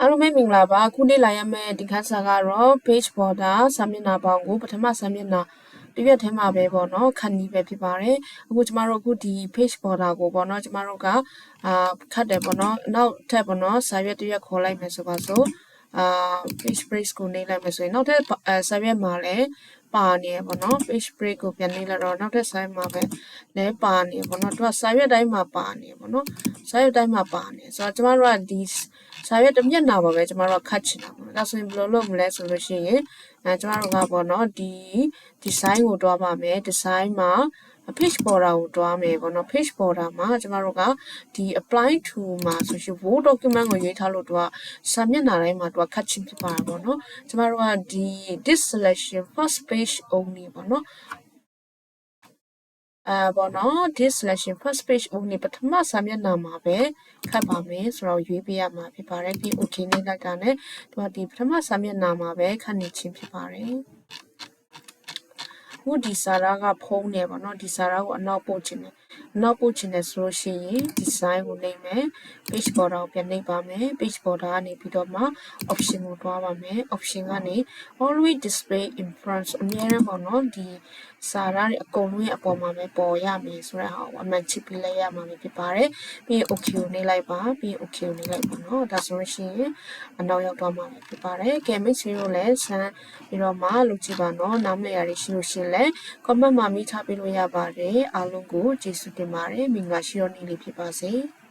အားလုံးပဲမင်္ဂလာပါခုနေ့လာရမယ့်ဒီခန်းစာကတော့ page border စာမျက်နှာပေါင်းကိုပထမစာမျက်နှာတစ်ရက်ထဲမှာပဲပေါ့နော်ခဏနီးပဲဖြစ်ပါတယ်အခုကျမတို့အခုဒီ page border ကိုပေါ့နော်ကျမတို့ကအာခတ်တယ်ပေါ့နော်နောက်ထပ်ပေါ့နော်စာရွက်တစ်ရက်ခေါ်လိုက်မယ်ဆိုပါစို့ အာ page break ကိုနေလိုက်မယ်ဆိုရင်နောက်ထပ်စာရွက်မှာလည်းပါနေရပေါ့နော် page break ကိုပြန်နေလာတော့နောက်ထပ်စာရွက်မှာပဲလည်းပါနေပေါ့နော်သူကစာရွက်တိုင်းမှာပါနေပေါ့နော်စာရွက်တိုင်းမှာပါနေဆိုတော့ကျမတို့ကဒီစာရွက်တစ်မျက်နှာပါပဲကျမတို့ကခတ်ချင်တာပေါ့ဒါဆိုရင်ဘယ်လိုလုပ်မလဲဆိုလို့ရှိရင်အဲကျမတို့ကပေါ့နော်ဒီ design ကိုတွားပါမယ် design မှာ page border ကိုတွားမယ်ပေါ့နော် page border မှာကျမတို့ကဒီ apply to မှာဆိုရှင် word document ကိုရေးထားလို့သူကစာမျက်နှာတိုင်းမှာသူကခတ်ချင်ဖြစ်ပါပေါ့နော်ကျမတို့ကဒီ this selection first page only ပေါ့နော်အဲပေါ့နော် this selection first page only ပထမစာမျက်နှာမှာပဲခတ်ပါမယ်ဆိုတော့ရွေးပေးရမှာဖြစ်ပါတယ်ပြီး okay နေလိုက်တာနဲ့သူကဒီပထမစာမျက်နှာမှာပဲခတ်နေခြင်းဖြစ်ပါတယ် ခုဒီစာရာကဖုံးနေပါတော့ဒီစာရာကိုအနောက်ပို့ခြင်းတယ် နောက်ပို့ချင်တယ်ဆိုလို့ရှိရင် design ကိုနှိပ်မယ် page border ကိုပြန်နှိပ်ပါမယ် page border ကနေပြီးတော့မှ option ကိုတွားပါမယ် option ကနေ always display in front အများအားပေါ့နော်ဒီစာရတွေအကုန်လုံးရဲ့အပေါ်မှာပဲပေါ်ရမယ်ဆိုတဲ့ဟာကိုအမှန်ချစ်ပြီးလိုက်ရမှာဖြစ်ပါတယ်ပြီးရင် okay ကိုနှိပ်လိုက်ပါပြီးရင် okay ကိုနှိပ်လိုက်ပါနော်ဒါဆိုလို့ရှိရင်အနောက်ရောက်တော့မှာဖြစ်ပါတယ်ကဲမိတ်ဆွေတို့လည်းဆန်းပြီးတော့မှလုပ်ကြည့်ပါနော်နားမလည်ရရှိလို့ရှိရင်လည်း comment မှာမိထားပေးလို့ရပါတယ်အားလုံးကိုကျေးဇူးတင်ပါတယ်မင်္ဂလာရှိတော်နေ့လေးဖြစ်ပါစေ